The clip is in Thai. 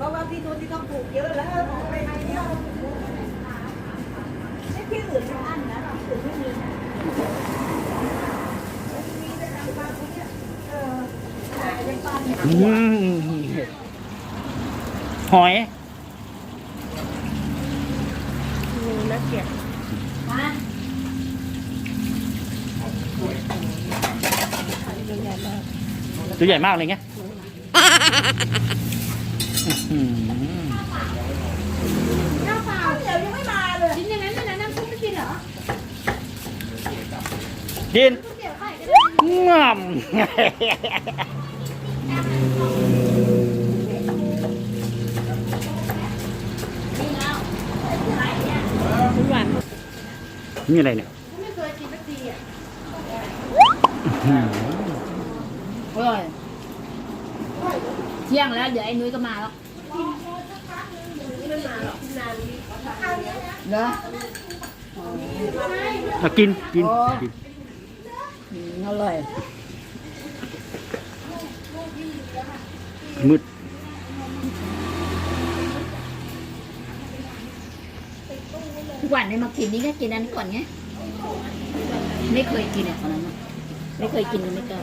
ต้องปลูกเยอะแล้วไปไหนเนี่ยไม่ที่อื่นไม่อั้นนะที่อื่นไม่มีนะมีแต่ทางบ้านเขาเนี่ยเออขายเป็นปลาเนี่มหอยน่าเกลียดมาตัวใหญ่มากเลยไงอื้อหือ ข้าวเปล่าเดี๋ยวยังไม่มาเลยกินอย่างนั้นนะน้ำซุปไม่กินเหรอกินก๋วยเตี๋ยวไข่ก็ได้งามหวานนี่อะไรเนี่ยไม่เคยกินสักทีอะอื้อหืออร่อย เที่ยงแล้ว เดี๋ยวไอ้นุ้ยก็มาแล้วเหรอเอากินกินกินอืมอร่อย มืดทุกวันนี้มากินนี่ก็กินอันนี้ก่อนไงไม่เคยกินอะตอนนั้นอะไม่เคยกินเลยไม่กล้า